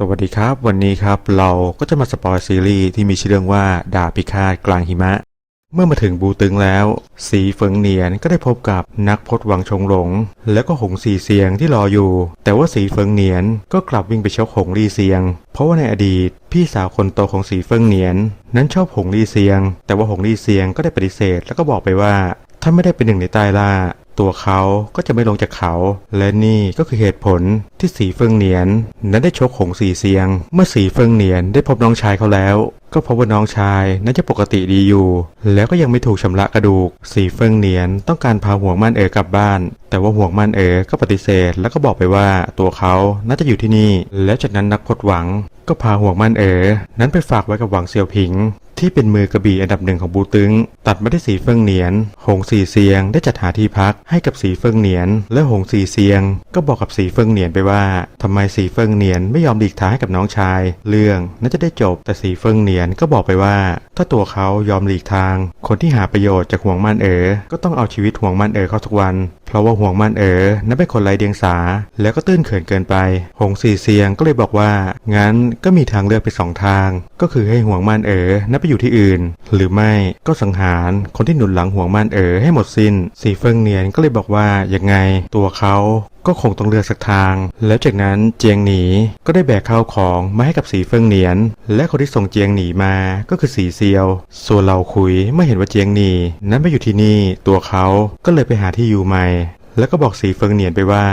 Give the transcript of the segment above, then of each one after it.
สวัสดีครับ วันนี้ครับเราก็จะมาสปอยซีรีส์ที่มีชื่อเรื่องว่าดาบพิฆาตกลางหิมะ เมื่อมาถึงบูตึงแล้ว สีเฟิงเนียนก็ได้พบกับนักพจน์หวังชงหลง แล้วก็หงสีเซียงที่รออยู่ แต่ว่าสีเฟิงเนียนก็กลับวิ่งไปชกหงลีเซียง เพราะว่าในอดีต พี่สาวคนโตของสีเฟิงเนียน นั้นชอบหงลีเซียง แต่ว่าหงลีเซียงก็ได้ปฏิเสธ แล้วก็บอกไปว่าถ้าไม่ได้เป็นหนึ่งในใต้ล่า ตัวเขาก็จะไม่ลงจากเขา และนี่ก็คือเหตุผลที่สีเฟิงเนียน นั้นได้ชกหงสีเซียง เมื่อสีเฟิงเนียนได้พบน้องชายเขาแล้ว ก็พบว่าน้องชายนั้นจะปกติดีอยู่ แล้วก็ยังไม่ถูกชำระกระดูก สีเฟิงเนียนต้องการพาห่วงม่านเอ๋อกลับบ้าน แต่ว่าห่วงม่านเอ๋อก็ปฏิเสธ แล้วก็บอกไปว่าตัวเขาน่าจะอยู่ที่นี่ แล้วจากนั้นนักพจน์หวังก็พาห่วงม่านเอ๋อนั้นไปฝากไว้กับหวังเซียวผิง ที่เป็นมือกระบี่อันดับหนึ่งของบูตึง ตัดมาที่สีเฟิงเหนียน หงสีเซียงได้จัดหาที่พักให้กับสีเฟิงเหนียน และหงสีเซียง ก็บอกกับสีเฟิงเหนียนไปว่าทำไมสีเฟิงเหนียนไม่ยอมหลีกทางให้กับน้องชาย เรื่องน่าจะได้จบแต่สีเฟิงเหนียนก็บอกไปว่า ถ้าตัวเขายอมหลีกทาง คนที่หาประโยชน์จากห่วงม่านเอ๋ก็ต้องเอาชีวิตห่วงม่านเอ๋เข้าทุกวัน เพราะว่าห่วงม่านเอ๋นั้นเป็นคนไร้เดียงสา แล้วก็ตื้นเขินเกินไป หงสีเซียงก็เลยบอกว่างั้นก็มีทางเลือกไปสองทาง ก็คือให้ห่วงม่านเอ๋นั้นอยู่ที่อื่น หรือไม่ก็สังหารคนที่หนุนหลังห่วงมานเอ๋อให้หมดสิน้นสีเฟิงเนียนก็เลยบอกว่ายังไงตัวเขาก็คงต้องเลือกสักทาง แล้วจากนั้นเจียงหนีก็ได้แบกข้าวของมาให้กับสีเฟิงเหนียน และคนที่ส่งเจียงหนีมาก็คือสีเซียว ส่วนเราคุยเมื่อเห็นว่าเจียงหนีนั้นไม่อยู่ที่นี่ ตัวเขาก็เลยไปหาที่อยู่ใหม่ แล้วก็บอกสีเฟิงเหนียนไปว่า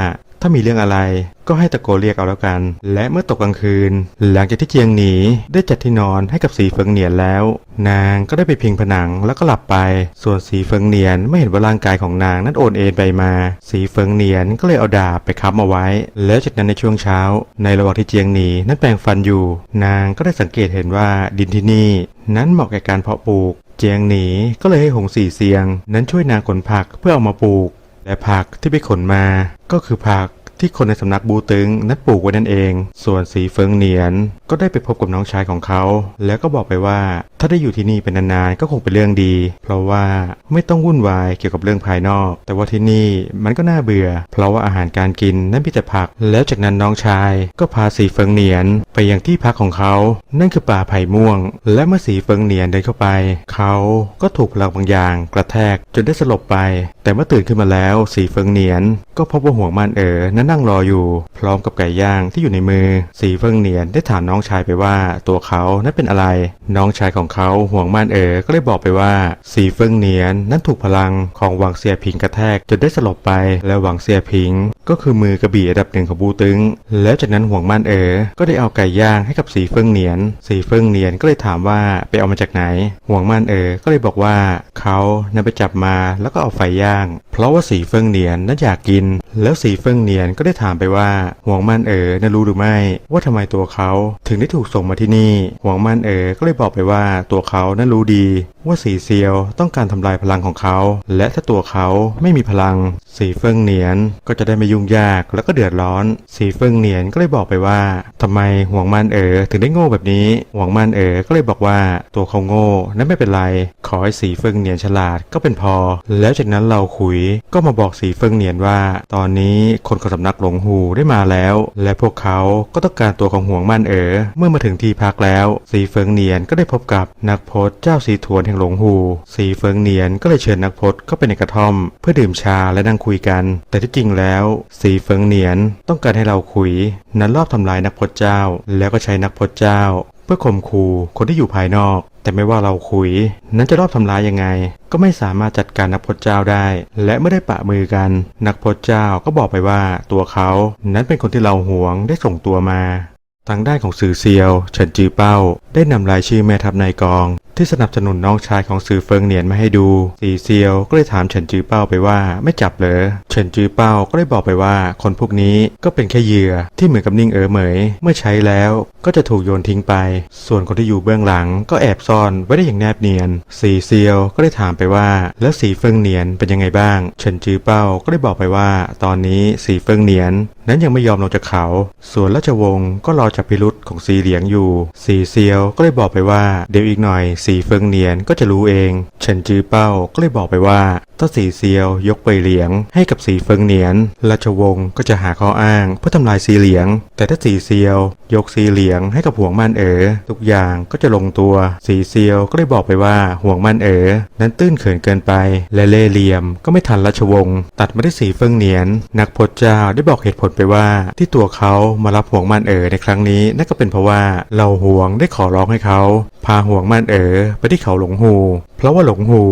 ถ้ามีเรื่องอะไร ก็ให้ตะโกนเรียกเอาแล้วกัน และเมื่อตกกลางคืน หลังจากที่เจียงหนีได้จัดที่นอนให้กับสีเฟิงเหนียนแล้ว นางก็ได้ไปพิงผนังแล้วก็หลับไป ส่วนสีเฟิงเนียนไม่เห็นว่าร่างกายของนางนั้นโอนเอ็นไปมา สีเฟิงเนียนก็เลยเอาดาบไปค้ำเอาไว้ แล้วจากนั้นในช่วงเช้า ในระหว่างที่เจียงหนีนั้นแปรงฟันอยู่ นางก็ได้สังเกตเห็นว่าดินที่นี่ นั้นเหมาะแก่การเพาะปลูก เจียงหนีก็เลยให้หงสีเซียง นั้นช่วยนางขนผักเพื่อเอามาปลูก และผักที่ไปขนมา ก็คือผักที่คนในสำนักบูตึงนั้นปลูกไว้นั่นเอง ส่วนสีเฟิงเหนียนก็ได้ไปพบกับน้องชายของเขา แล้วก็บอกไปว่า ถ้าได้อยู่ที่นี่เป็นนานๆก็คงเป็นเรื่องดี เพราะว่าไม่ต้องวุ่นวายเกี่ยวกับเรื่องภายนอก แต่ว่าที่นี่มันก็น่าเบื่อ เพราะว่าอาหารการกินนั้นมีแต่ผัก แล้วจากนั้นน้องชายก็พาสีเฟิงเหนียนไปยังที่พักของเขา นั่นคือป่าไผ่ม่วง และเมื่อสีเฟิงเหนียนเดินเข้าไป เขาก็ถูกพลังบางอย่าง กระแทกจนได้สลบไป แต่เมื่อตื่นขึ้นมาแล้วสีเฟิงเหนียน ก็พบว่าห่วงมันเอ๋อนั้นนั่งรออยู่ พร้อมกับไก่ย่างที่อยู่ในมือ สีเฟิงเหนียนได้ถามน้องชายไปว่า ตัวเขานั้นเป็นอะไร น้องชายของเขาห่วงม่านเอ๋อก็เลยบอกไปว่า สีเฟิงเนียนนั้นถูกพลังของหวังเสียผิงกระแทกจนได้สลบไป และหวังเสียผิง ก็คือมือกระบี่อันดับหนึ่งของบูตึง แล้วจากนั้นห่วงม่านเอ๋อก็ได้เอาไก่ย่างให้กับสีเฟิงเนียน สีเฟิงเนียนก็เลยถามว่าไปเอามาจากไหน ห่วงม่านเอ๋อก็เลยบอกว่าเขานำไปจับมาแล้วก็เอาไฟย่าง เพราะว่าสีเฟิงเนียนนั้นอยากกิน แล้วสีเฟิงเนียนก็ได้ถามไปว่าห่วงม่านเอ๋อนั้นรู้หรือไม่ ว่าทำไมตัวเขาถึงได้ถูกส่งมาที่นี่ ห่วงม่านเอ๋อก็เลยบอกไปว่าตัวเขานั้นรู้ดี ว่าสีเซียวต้องการทำลายพลังของเขา และถ้าตัวเขาไม่มีพลัง สีเฟิงเหนียนก็จะได้ไม่ยุ่งยากแล้วก็เดือดร้อน สีเฟิงเหนียนก็เลยบอกไปว่าทำไมห่วงมานเอ๋อถึงได้โง่แบบนี้ห่วงมานเอ๋อก็เลยบอกว่าตัวเขาโง่นั้นไม่เป็นไร ขอให้สีเฟิงเหนียนฉลาดก็เป็นพอ แล้วจากนั้นเราขุยก็มาบอกสีเฟิงเหนียนว่า ตอนนี้คนของสำนักหลงหูได้มาแล้ว และพวกเขาก็ต้องการตัวของห่วงมานเอ๋อเมื่อมาถึงที่พักแล้ว สีเฟิงเหนียนก็ได้พบกับนักพจน์เจ้าสีทวนแห่งหลงหูสีเฟิงเหนียนก็เลยเชิญนักพจน์เข้าไปในกระท่อม เพื่อดื่มชาและนั่งคุยกัน แต่ที่จริงแล้วสีเฟิงเหนียนต้องการให้เราคุย นั้นรอบทำลายนักพจน์เจ้า แล้วก็ใช้นักพจน์เจ้า เพื่อข่มขู่คนที่อยู่ภายนอก แต่ไม่ว่าเราคุย นั้นจะรอบทำร้ายยังไง ก็ไม่สามารถจัดการนักพจน์เจ้าได้ และไม่ได้ปะมือกัน นักพจน์เจ้าก็บอกไปว่าตัวเขานั้นเป็นคนที่เราหวงได้ส่งตัวมาทางด้านของสื่อเซียว เฉินจือเป้า ได้นำรายชื่อแม่ทัพนายกอง ที่สนับสนุนน้องชายของสื่อเฟิงเหนียนมาให้ดู สีเซียวก็เลยถามเฉินจือเป้าไปว่าไม่จับเหรอเฉินจือเป้าก็เลยบอกไปว่า คนพวกนี้ก็เป็นแค่เหยื่อที่เหมือนกับนิ่งเอ๋อเหมย เมื่อใช้แล้วก็จะถูกโยนทิ้งไป ส่วนคนที่อยู่เบื้องหลังก็แอบซ่อนไว้ได้อย่างแนบเนียน สีเซียวก็เลยถามไปว่า แล้วสีเฟิงเหนียนเป็นยังไงบ้าง เฉินจือเป้าก็เลยบอกไปว่า ตอนนี้สีเฟิงเหนียน นั้นยังไม่ยอมลงจากเขา ส่วนราชวงศ์ก็รอจับพิรุษของสีเหลียงอยู่ สีเซียวก็เลยบอกไปว่าเดี๋ยวอีกหน่อยสีสีเฟิงเนียนก็จะรู้เองเฉินจือเป้าก็เลยบอกไปว่าถ้าสีเซียวยกไปเหลียงให้กับสีเฟิงเนียน ราชวงศ์ก็จะหาข้ออ้างเพื่อทำลายสีเหลียง แต่ถ้าสีเซียวยกสีเหลียงให้กับห่วงมั่นเอ๋อทุกอย่างก็จะลงตัว สีเซียวก็เลยบอกไปว่าห่วงมั่นเอ๋อนั้นตื้นเขินเกินไป และเล่เหลี่ยมก็ไม่ทันราชวงศ์ตัดมาที่สีเฟิงเนียน นักพจน์เจ้าได้บอกเหตุผลไปว่า ที่ตัวเขามารับห่วงมั่นเอ๋อในครั้งนี้นั่นก็เป็นเพราะว่าเราห่วงได้ขอร้องให้เขา พาห่วงมั่นเอ๋อไปที่เขาหลงหูเพราะว่าหลงหู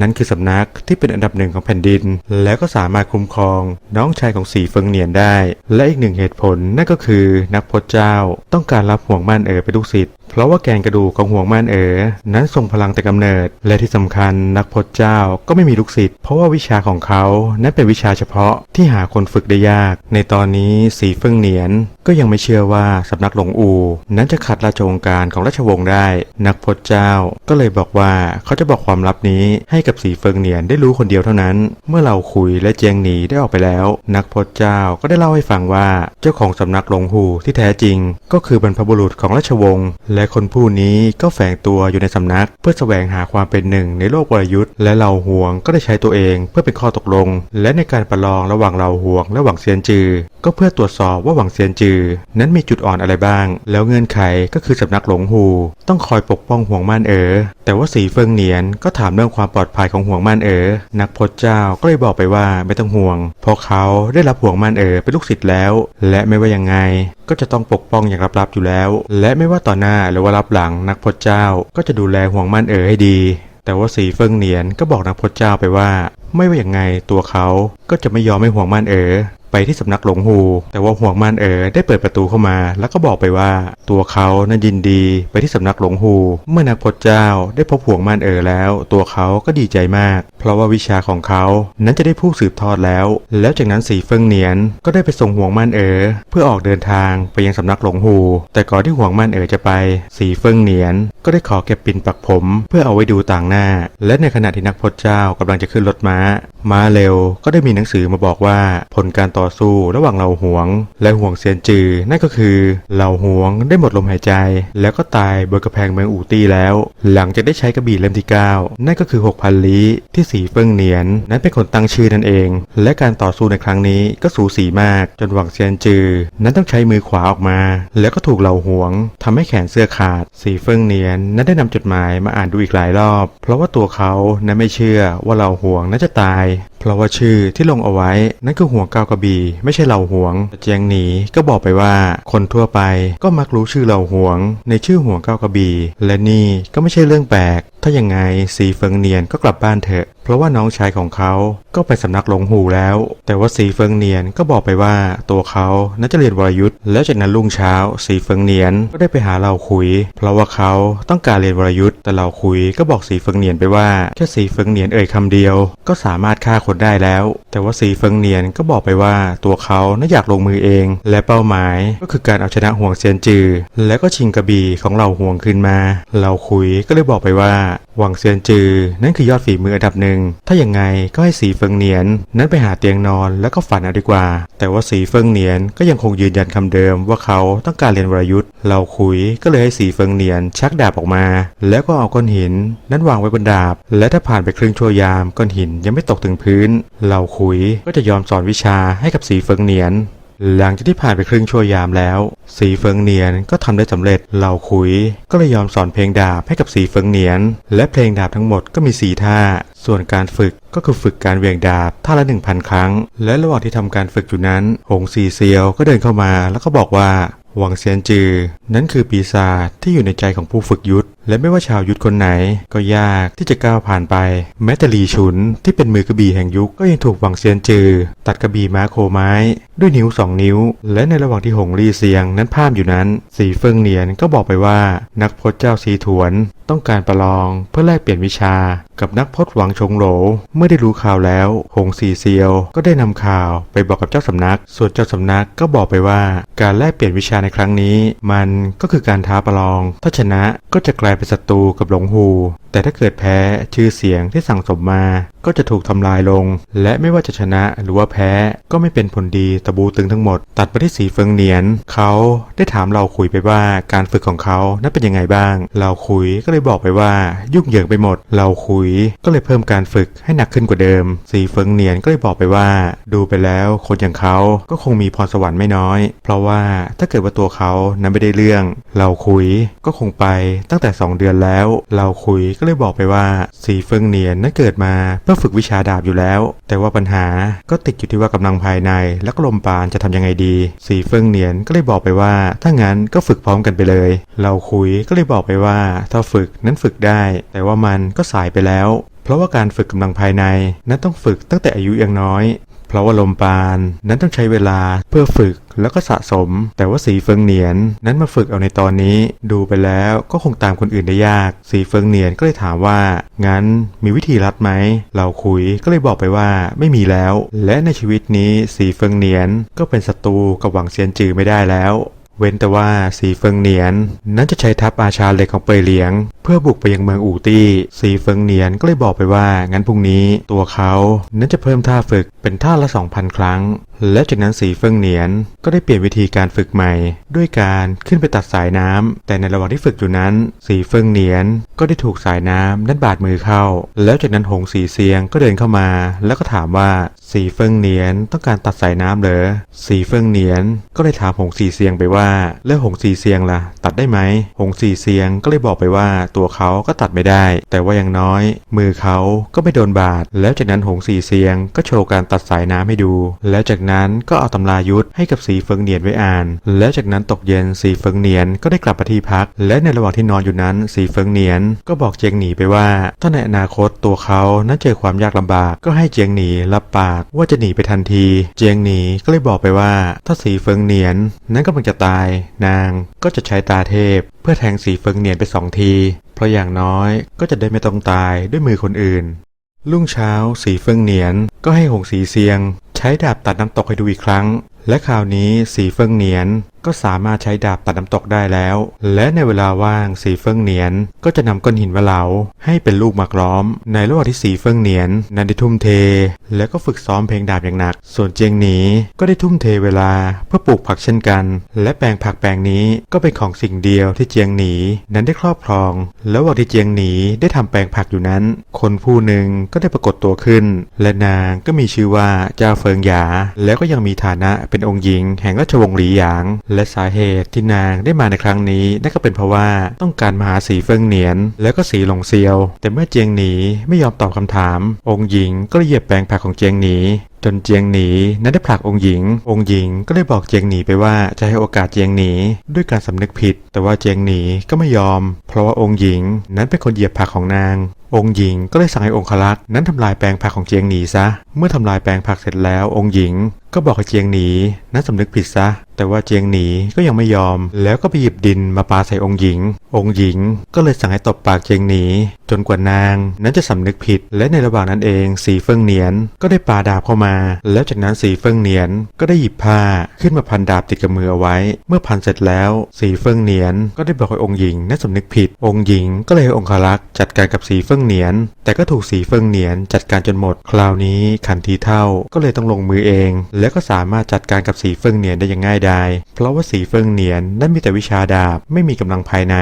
นั้นคือสำนักที่เป็นอันดับหนึ่งของแผ่นดิน แล้วก็สามารถคุ้มครองน้องชายของสีเฟิงเนียนได้ และอีกหนึ่งเหตุผลนั่นก็คือนักพจน์เจ้าต้องการรับห่วงม่านเอ๋อเป็นลูกศิษย์เราะว่าแกนกระดูกของห่วงมั่นเอ๋อนั้นทรงพลังแต่กำเนิด และที่สำคัญนักพจน์เจ้าก็ไม่มีลูกศิษย์เพราะว่าวิชาของเขานั้นเป็นวิชาเฉพาะที่หาคนฝึกได้ยาก ในตอนนี้สีเฟิงเนียนก็ยังไม่เชื่อว่าสำนักหลงอู นั้นจะขัดราชวงศ์การของราชวงศ์ได้ นักพจน์เจ้าก็เลยบอกว่าเขาจะบอกความลับนี้ให้กับสีเฟิงเนียนได้รู้คนเดียวเท่านั้น เมื่อเราคุยและเจียงหนีได้ออกไปแล้ว นักพจน์เจ้าก็ได้เล่าให้ฟังว่าเจ้าของสำนักหลงหูที่แท้จริง ก็คือบรรพบุรุษของราชวงศ์และคนผู้นี้ก็แฝงตัวอยู่ในสำนัก เพื่อแสวงหาความเป็นหนึ่งในโลกวรยุทธ์และเหล่าห่วงก็ได้ใช้ตัวเองเพื่อเป็นข้อตกลง และในการประลองระหว่างเหล่าห่วงและหวังเซียนจือ ก็เพื่อตรวจสอบว่าหวังเซียนจือ นั้นมีจุดอ่อนอะไรบ้าง แล้วเงื่อนไขก็คือสำนักหลงหู ต้องคอยปกป้องห่วงม่านเอ๋อแต่ว่าสีเฟิงเหนียนก็ถามเรื่องความปลอดภัยของห่วงม่านเอ๋อนักพจน์เจ้าก็เลยบอกไปว่าไม่ต้องห่วง เพราะเขาได้รับห่วงม่านเอ๋อเป็นลูกศิษย์แล้ว และไม่ว่ายังไง ก็จะต้องปกป้องอย่างลับๆอยู่แล้ว และไม่ว่าต่อหน้าหรือว่ารับหลังนักพจน์เจ้า ก็จะดูแลห่วงม่านเอ๋อให้ดี แต่ว่าสีเฟิงเหนียนก็บอกนักพจน์เจ้าไปว่า ไม่ว่าอย่างไงตัวเขาก็จะไม่ยอมให้ห่วงม่านเอ๋อ ไปที่สำนักหลงหูแต่ว่าห่วงมานเอ๋อได้เปิดประตูเข้ามา แล้วก็บอกไปว่า ตัวเขานั้นยินดีไปที่สำนักหลงหูเมื่อนักพจน์เจ้าได้พบห่วงมานเอ๋อแล้ว ตัวเขาก็ดีใจมาก เพราะว่าวิชาของเขานั้นจะได้ผู้สืบทอดแล้ว แล้วจากนั้นสีเฟิงเหนียนก็ได้ไปส่งห่วงมานเอ๋อเพื่อออกเดินทางไปยังสำนักหลงหูแต่ก่อนที่ห่วงมานเอ๋อจะไป สีเฟิงเหนียน ก็ได้ขอเก็บปิ่นปักผม เพื่อเอาไว้ดูต่างหน้า และในขณะที่นักพจน์เจ้ากำลังจะขึ้นรถม้า ม้าเร็วก็ได้มีหนังสือมาบอกว่าผลการต่อสู้ระหว่างเหล่าหวง และห่วงเซียนจือ นั่นก็คือเหล่าหวงได้หมดลมหายใจ แล้วก็ตายบนกระแพงเมืองอูตี้แล้ว หลังจากได้ใช้กระบี่เล่มที่ 9 นั่นก็คือ 6,000ลี้ที่สีเฟิงเหนียน นั้นเป็นคนตั้งชื่อนั่นเอง และการต่อสู้ในครั้งนี้ก็สูสีมากจนหวังเซียนจือ นั้นต้องใช้มือขวาออกมา แล้วก็ถูกเหล่าหวงทำให้แขนเสื้อขาด สีเฟิงเหนียน นั้นได้นำจดหมายมาอ่านดูอีกหลายรอบ เพราะว่าตัวเขานั้นไม่เชื่อว่าเหล่าหวงนั้นจะตาย เพราะว่าชื่อที่ลงเอาไว้นั่นคือห่วงเกากระบี่ไม่ใช่เหล่าหวงเจียงหนีก็บอกไปว่า คนทั่วไปก็มักรู้ชื่อเหล่าหวง ในชื่อห่วงเก้ากระบี่และนี่ก็ไม่ใช่เรื่องแปลก ถ้าอย่างไงสีเฟิงเนียนก็กลับบ้านเถอะ เพราะว่าน้องชายของเขาก็ไปสำนักหลงหูแล้ว แต่ว่าสีเฟิงเนียนก็บอกไปว่าตัวเขาน่าจะเรียนวรยุทธ์แล้วจากนั้นรุ่งเช้า สีเฟิงเนียนก็ได้ไปหาเหล่าขุย เพราะว่าเขาต้องการเรียนวรยุทธ์แต่เหล่าขุยก็บอกสีเฟิงเนียนไปว่าแค่สีเฟิงเนียนเอ่ยคำเดียว ก็สามารถฆ่าคนได้แล้ว แต่ว่าสีเฟิงเนียนก็บอกไปว่าตัวเขาน่าอยากลงมือเอง และเป้าหมายก็คือการเอาชนะห่วงเซียนจือ และก็ชิงกระบี่ของเหล่าห่วงคืนมาเหล่าขุยก็เลยบอกไปว่าหวังเซียนจือ นั่นคือยอดฝีมืออันดับหนึ่งถ้าอย่างไงก็ให้สีเฟิงเนียน นั้นไปหาเตียงนอนแล้วก็ฝันเอาดีกว่า แต่ว่าสีเฟิงเนียนก็ยังคงยืนยันคำเดิมว่าเขาต้องการเรียนวรยุทธ์เราคุยก็เลยให้สีเฟิงเนียน ชักดาบออกมา แล้วก็เอาก้อนหิน นั้นวางไว้บนดาบ และถ้าผ่านไปครึ่งชั่วยามก้อนหินยังไม่ตกถึงพื้น เราคุยก็จะยอมสอนวิชาให้กับสีเฟิงเนียน หลังจากที่ผ่านไปครึ่งชั่วยามแล้ว สีเฟิงเนียนก็ทำได้สำเร็จเหล่าขุย ก็เลยยอมสอนเพลงดาบให้กับสีเฟิงเนียน และเพลงดาบทั้งหมดก็มีสีท่า ส่วนการฝึกก็คือฝึกการเวียงดาบท่าละหนึ่งพันครั้ง และระหว่างที่ทำการฝึกอยู่นั้น หงซีเซียวก็เดินเข้ามาแล้วก็บอกว่าหวังเซียนจือ นั้นคือปีศาจที่อยู่ในใจของผู้ฝึกยุทธ และไม่ว่าชาวยุทธคนไหนก็ยากที่จะก้าวผ่านไป แม้แต่หลีฉุนที่เป็นมือกระบี่แห่งยุคก็ยังถูกหวังเซียนจือ ตัดกระบี่ม้าโคไม้ ด้วยนิ้วสองนิ้ว และในระหว่างที่หงลี่เซียงนั้นพามอยู่นั้น สีเฟิงเหนียนก็บอกไปว่า นักพจน์เจ้าสีถวน ต้องการประลองเพื่อแลกเปลี่ยนวิชา กับนักพจน์หวังชงโหลเมื่อได้รู้ข่าวแล้วหงสีเซียว ก็ได้นำข่าวไปบอกกับเจ้าสำนัก ส่วนเจ้าสำนักก็บอกไปว่า การแลกเปลี่ยนวิชาในครั้งนี้ มันก็คือการท้าประลอง ถ้าชนะก็จะกลายเป็นศัตรูกับหลงหูแต่ถ้าเกิดแพ้ชื่อเสียงที่สั่งสมมา ก็จะถูกทำลายลง และไม่ว่าจะชนะหรือว่าแพ้ก็ไม่เป็นผลดีตะบูตึงทั้งหมด ตัดไปที่สีเฟิงเหนียน เขาได้ถามเราคุยไปว่าการฝึกของเขานั้นเป็นยังไงบ้าง เราคุยก็เลยบอกไปว่ายุ่งเหยิงไปหมด เราคุยก็เลยเพิ่มการฝึกให้หนักขึ้นกว่าเดิม สีเฟิงเนียนก็เลยบอกไปว่า ดูไปแล้วคนอย่างเขาก็คงมีพรสวรรค์ไม่น้อย เพราะว่าถ้าเกิดว่าตัวเขานั้นไม่ได้เรื่อง เราคุยก็คงไปตั้งแต่ 2 เดือนแล้ว เราคุยก็เลยบอกไปว่า สีเฟิงเนียนนั้นเกิดมาเพื่อฝึกวิชาดาบอยู่แล้ว แต่ว่าปัญหาก็ติดอยู่ที่ว่ากำลังภายในและก็ลมปานจะทำยังไงดี สีเฟิงเนียนก็เลยบอกไปว่า ถ้างั้นก็ฝึกพร้อมกันไปเลย เราคุยก็เลยบอกไปว่า ถ้าฝึกนั้นฝึกได้ แต่ว่ามันก็สายไปแล้วเพราะว่าการฝึกกำลังภายในนั้นต้องฝึกตั้งแต่อายุยังน้อย เพราะว่าลมปานนั้นต้องใช้เวลาเพื่อฝึกแล้วก็สะสม แต่ว่าสีเฟิงเหนียน นั้นมาฝึกเอาในตอนนี้ ดูไปแล้วก็คงตามคนอื่นได้ยาก สีเฟิงเหนียนก็เลยถามว่า งั้นมีวิธีรัดไหม เราคุยก็เลยบอกไปว่าไม่มีแล้ว และในชีวิตนี้สีเฟิงเหนียนก็เป็นศัตรูกับหวังเซียนจือไม่ได้แล้ว เว้นแต่ว่าสีเฟิงเหนียน นั้นจะใช้ทัพอาชาเล็กของเปยเหลียง เพื่อบุกไปยังเมืองอู่ตี้ สีเฟิงเหนียนก็เลยบอกไปว่างั้นพรุ่งนี้ตัวเขานั้นจะเพิ่มท่าฝึกเป็นท่าละ 2,000 ครั้ง และจากนั้นสีเฟิงเหนียนก็ได้เปลี่ยนวิธีการฝึกใหม่ ด้วยการขึ้นไปตัดสายน้ำแต่ในระหว่างที่ฝึกอยู่นั้น สีเฟิงเหนียนก็ได้ถูกสายน้ำนั้นบาดมือเข้า แล้วจากนั้นหงสีเซียงก็เดินเข้ามา แล้วก็ถามว่าสีเฟิงเหนียนต้องการตัดสายน้ำเหรอสีเฟิงเหนียนก็เลยถามหงสีเซียงไปว่าแล้วหงสีเซียงล่ะ ตัดได้ไหมหงสีเซียงก็เลยบอกไปว่าตัวเขาก็ตัดไม่ได้ แต่ว่าอย่างน้อย มือเขาก็ไม่โดนบาดแล้วจากนั้นหงสีเซียงก็โชว์การตัดสายน้ำให้ดู แล้วจากนั้นก็เอาตำรายุทธให้กับสีเฟิงเหนียนไว้อ่าน แล้วจากนั้นตกเย็นสีเฟิงเหนียนก็ได้กลับมาที่พัก และในระหว่างที่นอนอยู่นั้นสีเฟิงเหนียนก็บอกเจียงหนีไปว่า ถ้าในอนาคตตัวเขานั้นเจอความยากลำบาก ก็ให้เจียงหนีรับปากว่าจะหนีไปทันที เจียงหนีก็เลยบอกไปว่า ถ้าสีเฟิงเหนียนนั้นกำลังจะตาย นางก็จะใช้ตาเทพ เพื่อแทงสีเฟิงเหนียนไปสองที เพราะอย่างน้อยก็จะได้ไม่ต้องตายด้วยมือคนอื่นรุ่งเช้าสีเฟิงเหนียนก็ให้หงสีเซียง ใช้ดาบตัดน้ำตกให้ดูอีกครั้ง และคราวนี้สีเฟิงเนียนก็สามารถใช้ดาบตัดน้ำตกได้แล้ว และในเวลาว่างสีเฟิงเหนียน ก็จะนำก้อนหินมาเหลาให้เป็นลูกหมากล้อม ในระหว่างที่สีเฟิงเหนียน นั้นได้ทุ่มเท แล้วก็ฝึกซ้อมเพลงดาบอย่างหนัก ส่วนเจียงหนีก็ได้ทุ่มเทเวลาเพื่อปลูกผักเช่นกัน และแปลงผักแปลงนี้ก็เป็นของสิ่งเดียวที่เจียงหนีนั้นได้ครอบครอง แล้ววันที่เจียงหนีได้ทำแปลงผักอยู่นั้น คนผู้หนึ่งก็ได้ปรากฏตัวขึ้น และนางก็มีชื่อว่าเจ้าเฟิงหยา แล้วก็ยังมีฐานะเป็นองค์หญิง แห่งราชวงศ์หลีหยางและสาเหตุที่นางได้มาในครั้งนี้นั่นก็เป็นเพราะว่าต้องการมาหาสีเฟิงเหนียน แล้วก็สีหลงเซียว แต่เมื่อเจียงหนีไม่ยอมตอบคำถาม องค์หญิงก็เลยเหยียบแปลงผักของเจียงหนีจนเจียงหนีนั้นได้ผลักองค์หญิง องค์หญิงก็เลยบอกเจียงหนีไปว่าจะให้โอกาสเจียงหนีด้วยการสำนึกผิด แต่ว่าเจียงหนีก็ไม่ยอม เพราะว่าองค์หญิงนั้นเป็นคนเหยียบผักของนาง องค์หญิงก็เลยสั่งให้องคลักษ์นั้นทำลายแปลงผักของเจียงหนีซะ เมื่อทำลายแปลงผักเสร็จแล้วองค์หญิง ก็บอกให้เจียงหนีนั้นสำนึกผิดซะ แต่ว่าเจียงหนีก็ยังไม่ยอม แล้วก็ไปหยิบดินมาปาใส่องค์หญิง องค์หญิงก็เลยสั่งให้ตบปากเจียงหนี จนกว่านาง นั้นจะสำนึกผิด และในระหว่างนั้นเองสีเฟิงเหนียนก็ได้ปาดาบเข้ามา แล้วจากนั้นสีเฟิงเหนียนก็ได้หยิบผ้าขึ้นมาพันดาบติดกับมือเอาไว้ เมื่อพันเสร็จแล้วสีเฟิงเหนียนก็ได้บอกให้องค์หญิงนั้นสำนึกผิด องค์หญิงก็เลยองคารักษ์จัดการกับสีเฟิงเหนียน แต่ก็ถูกสีเฟิงเหนียนจัดการจนหมด คราวนี้ขันทีเท่าก็เลยต้องลงมือเอง แล้วก็สามารถจัดการกับสีเฟิงเหนียนได้อย่างง่ายดายเพราะว่าสีเฟิงเหนียนนั้นมีแต่วิชาดาบไม่มีกำลังภายใน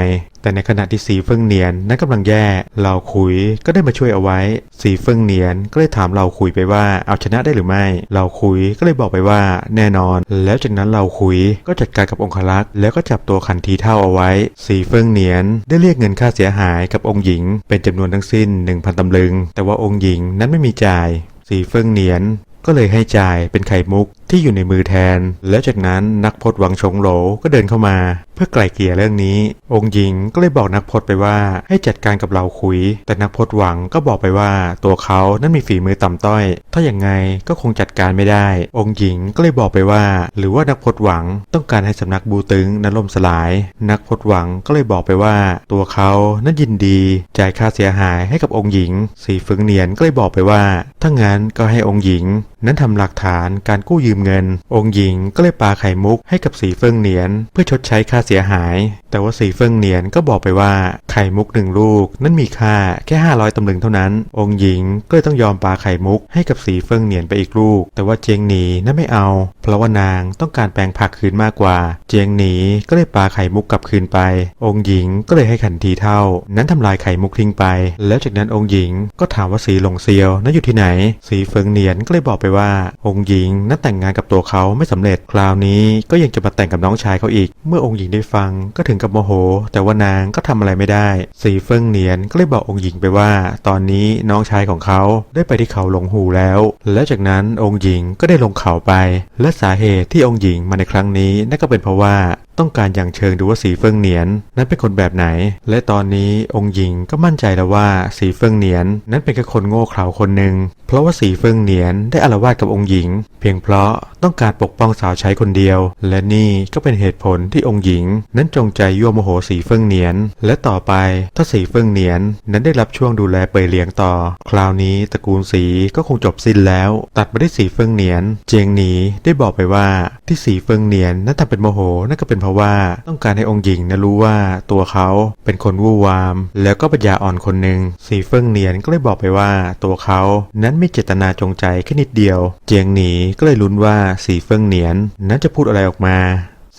แต่ในขณะที่สีเฟิงเหนียนนั้นกำลังแย่เราคุยก็ได้มาช่วยเอาไว้ สีเฟิงเหนียนก็เลยถามเราคุยไปว่าเอาชนะได้หรือไม่เราคุยก็เลยบอกไปว่าแน่นอน แล้วจากนั้นเราคุยก็จัดการกับองคลักษ์แล้วก็จับตัวขันทีเท่าเอาไว้ สีเฟิงเหนียนได้เรียกเงินค่าเสียหายกับองค์หญิง เป็นจำนวนทั้งสิ้น 1,000ตำลึง แต่ว่าองค์หญิงนั้นไม่มีจ่าย สีเฟิงเหนียนก็เลยให้จ่ายเป็นไข่มุกที่อยู่ในมือแทน แล้วจากนั้นนักพจน์หวังชงโหลก็เดินเข้ามา เพื่อไกล่เกลี่ยเรื่องนี้ องค์หญิงก็เลยบอกนักพจน์ไปว่าให้จัดการกับเราคุย แต่นักพจน์หวังก็บอกไปว่าตัวเขานั้นมีฝีมือต่ำต้อย ถ้าอย่างไงก็คงจัดการไม่ได้ องค์หญิงก็เลยบอกไปว่า หรือว่านักพจน์หวังต้องการให้สำนักบูตึงนั้นล่มสลาย นักพจน์หวังก็เลยบอกไปว่า ตัวเขานั้นยินดีจ่ายค่าเสียหายให้กับองค์หญิง สีฟึงเนียนก็เลยบอกไปว่าถ้างั้นก็ให้องค์หญิง นั้นทำหลักฐานการกู้ยืมเงิน องค์หญิงก็เลยปาไข่มุกให้กับสีเฟิงเหนียน เพื่อชดใช้ค่าเสียหาย แต่ว่าสีเฟิงเหนียนก็บอกไปว่าไข่มุกหนึ่งลูก นั้นมีค่าแค่ 500ตำลึงเท่านั้น องค์หญิงก็เลยต้องยอมปาไข่มุกให้กับสีเฟิงเหนียนไปอีกลูก แต่ว่าเจียงหนีนั้นไม่เอา เพราะว่านางต้องการแปลงผักคืนมากกว่า เจียงหนีก็เลยปาไข่มุกกลับคืนไป องค์หญิงก็เลยให้ขันทีเท่า นั้นทำลายไข่มุกทิ้งไป แล้วจากนั้นองค์หญิงก็ถามว่าสีหลงเซียวนั้นอยู่ที่ไหน สีเฟิงเหนียนก็เลยบอกไปว่า องค์หญิงนั้นแต่งงานกับตัวเขาไม่สำเร็จคราวนี้ก็ยังจะมาแต่งกับน้องชายเขาอีก เมื่อองค์หญิงได้ฟังก็ถึงกับโมโห แต่ว่านางก็ทำอะไรไม่ได้ สีเฟิงเหนียนก็เลยบอกองค์หญิงไปว่า ตอนนี้น้องชายของเขาได้ไปที่เขาหลงหูแล้ว และจากนั้นองค์หญิงก็ได้ลงเขาไป และสาเหตุที่องค์หญิงมาในครั้งนี้นั่นก็เป็นเพราะว่า ต้องการอย่างเชิงดูว่าสีเฟิงเหนียน นั้นเป็นคนแบบไหน และตอนนี้องค์หญิงก็มั่นใจแล้วว่าสีเฟิงเหนียน นั้นเป็นแค่คนโง่เขลาคนหนึ่งเพราะว่าสีเฟิงเหนียนได้อาละวาดกับองค์หญิง เพียงเพราะต้องการปกป้องสาวใช้คนเดียว และนี่ก็เป็นเหตุผลที่องค์หญิง นั้นจงใจยั่วโมโหสีเฟิงเหนียน และต่อไปถ้าสีเฟิงเหนียน นั้นได้รับช่วงดูแลเปยเลี้ยงต่อ คราวนี้ตระกูลสีก็คงจบสิ้นแล้ว ตัดมาที่สีเฟิงเหนียน เจียงหนีได้บอกไปว่าที่สีเฟิงเหนียนนั้นทำเป็นโมโหนั่นก็เป็นราะว่าต้องการให้องค์หญิงนะรู้ว่าตัวเขาเป็นคนวู่วาม แล้วก็ปัญญาอ่อนคนหนึ่งสีเฟิงเนียนก็เลยบอกไปว่าตัวเขานั้นไม่เจตนาจงใจแค่นิดเดียว เจียงหนีก็เลยลุ้นว่าสีเฟิงเนียนนั้นจะพูดอะไรออกมา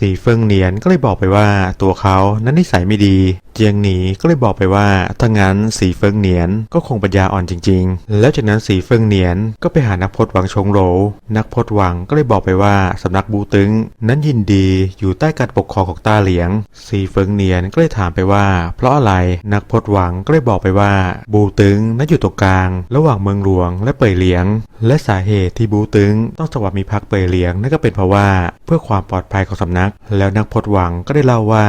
สีเฟิงเหนียนก็เลยบอกไปว่าตัวเขานั้นนิสัยไม่ดี เจียงหนีก็เลยบอกไปว่าถ้างั้นสีเฟิงเหนียนก็คงปัญญาอ่อนจริง ๆ แล้วจากนั้นสีเฟิงเหนียนก็ไปหานักพจน์หวังชงโหลนักพจน์หวังก็เลยบอกไปว่าสำนักบูตึง นั้นยินดีอยู่ใต้การปกครองของต้าเหลียง สีเฟิงเหนียนก็เลยถามไปว่า เพราะอะไรนักพจน์หวังก็เลยบอกไปว่า บูตึงนั้นอยู่ตรงกลาง ระหว่างเมืองหลวงและเป่ยเหลียง และสาเหตุที่บูตึงต้องสวัสดิพักเป่ยเหลียงนั่นก็เป็นเพราะว่าเพื่อความปลอดภัยของสำนักแล้วนักพจน์หวังก็ได้เล่าว่า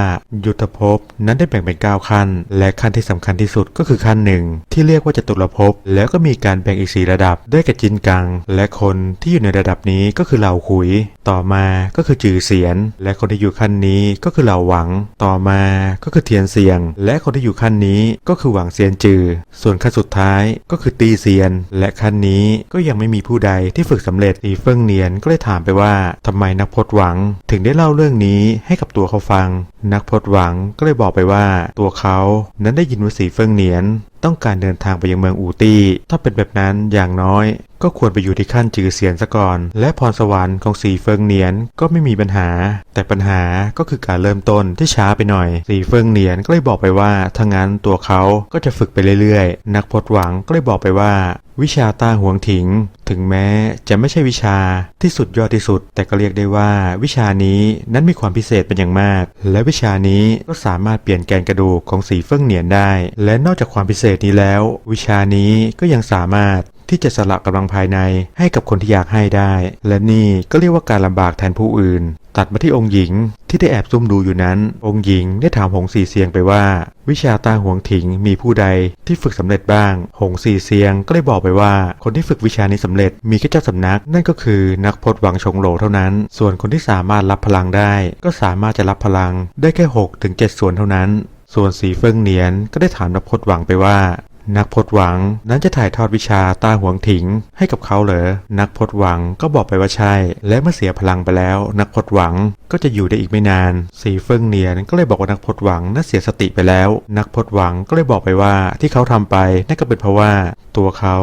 ยุทธภพนั้นได้แบ่งเป็น 9 ขั้น และขั้นที่สำคัญที่สุดก็คือขั้นหนึ่งที่เรียกว่าจตุรภพแล้วก็มีการแบ่งอีกสีระดับได้วยกับจินกัง และคนที่อยู่ในระดับนี้ก็คือเหล่าขุย ต่อมาก็คือจือเสียน และคนที่อยู่ขั้นนี้ก็คือเหล่าหวัง ต่อมาก็คือเทียนเซียง และคนที่อยู่ขั้นนี้ก็คือหวังเซียนจือ ส่วนขั้นสุดท้ายก็คือตีเซียน และขั้นนี้ก็ยังไม่มีผู้ใดที่ฝึกสำเร็จสีเฟิงเนียนก็เลยถามไปว่าทำไมนักพจน์หวัง ถึงได้เล่าเรื่องื่องนี้ให้กับตัวเขาฟังนักพจน์หวังก็เลยบอกไปว่าตัวเขานั้นได้ยินว่าสีเฟิงเนียน ต้องการเดินทางไปยังเมืองอูตี้ ถ้าเป็นแบบนั้นอย่างน้อย ก็ควรไปอยู่ที่ขั้นจือเสียนซะก่อน และพรสวรรค์ของสีเฟิงเนียนก็ไม่มีปัญหา แต่ปัญหาก็คือการเริ่มต้นที่ช้าไปหน่อย สีเฟิงเนียนก็เลยบอกไปว่าถ้างั้นตัวเขาก็จะฝึกไปเรื่อยๆ นักพจน์หวังก็เลยบอกไปว่า วิชาตาหวงถิง ถึงแม้จะไม่ใช่วิชาที่สุดยอดที่สุด แต่ก็เรียกได้ว่า วิชานี้นั้นมีความพิเศษเป็นอย่างมาก และวิชานี้ก็สามารถเปลี่ยนแกนกระดูกของสีเฟิงเหนียนได้ และนอกจากความพิเศษนี้แล้ว วิชานี้ก็ยังสามารถที่จะสละกำลังภายในให้กับคนที่อยากให้ได้ และนี่ก็เรียกว่าการลำบากแทนผู้อื่น ตัดมาที่องค์หญิงที่ได้แอบซุ่มดูอยู่นั้น องค์หญิงได้ถามหงสีเซียงไปว่า วิชาตาหวงถิงมีผู้ใดที่ฝึกสำเร็จบ้าง หงสีเซียงก็เลยบอกไปว่า คนที่ฝึกวิชานี้สำเร็จมีแค่เจ้าสำนัก นั่นก็คือนักพจน์หวังชงโหลเท่านั้น ส่วนคนที่สามารถรับพลังได้ ก็สามารถจะรับพลังได้แค่6ถึง7ส่วนเท่านั้น ส่วนสีเฟิงเหนียนก็ได้ถามนักพจน์หวังไปว่า นักพจน์หวังนั้นจะถ่ายทอดวิชาตาหวงถิงให้กับเขาเหรอ นักพจน์หวังก็บอกไปว่าใช่ และเมื่อเสียพลังไปแล้ว นักพจน์หวังก็จะอยู่ได้อีกไม่นาน สีเฟิงเนียนก็เลยบอกว่านักพจน์หวังนั้นเสียสติไปแล้ว นักพจน์หวังก็เลยบอกไปว่าที่เขาทำไปนั่นก็เป็นเพราะว่า ตัวเขา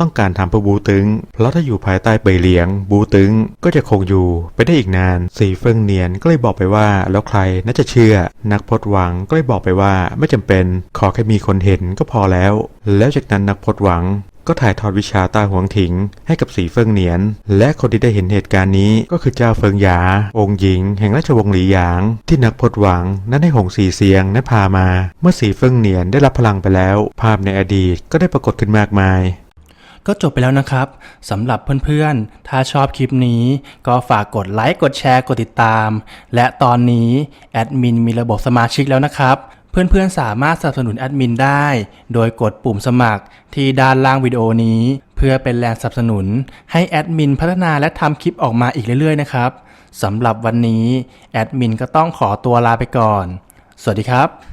ต้องการทำเพื่อบูตึง เพราะถ้าอยู่ภายใต้เปยเหลียง บูตึงก็จะคงอยู่ไปได้อีกนาน สีเฟิงเนียนก็เลยบอกไปว่า แล้วใครน่าจะเชื่อ นักพจน์หวังก็เลยบอกไปว่าไม่จำเป็น ขอแค่มีคนเห็นก็พอแล้วแล้วจากนั้นนักพจน์หวังก็ถ่ายทอดวิชาตาหวงถิงให้กับสีเฟิงเหนียน และคนที่ได้เห็นเหตุการณ์นี้ก็คือเจ้าเฟิงหยา องค์หญิง แห่งราชวงศ์หลีหยาง ที่นักพจน์หวังนั้นให้หงสีเสียงนั้นพามา เมื่อสีเฟิงเหนียนได้รับพลังไปแล้ว ภาพในอดีตก็ได้ปรากฏขึ้นมากมาย ก็จบไปแล้วนะครับสำหรับเพื่อนๆ ถ้าชอบคลิปนี้ ก็ฝากกดไลค์กดแชร์กดติดตาม และตอนนี้แอดมินมีระบบสมาชิกแล้วนะครับ เพื่อนๆ สามารถสนับสนุนแอดมินได้ โดยกดปุ่มสมัครที่ด้านล่างวิดีโอนี้ เพื่อเป็นแรงสนับสนุน ให้แอดมินพัฒนาและทำคลิปออกมาอีกเรื่อยๆ นะครับสำหรับวันนี้แอดมินก็ต้องขอตัวลาไปก่อน สวัสดีครับ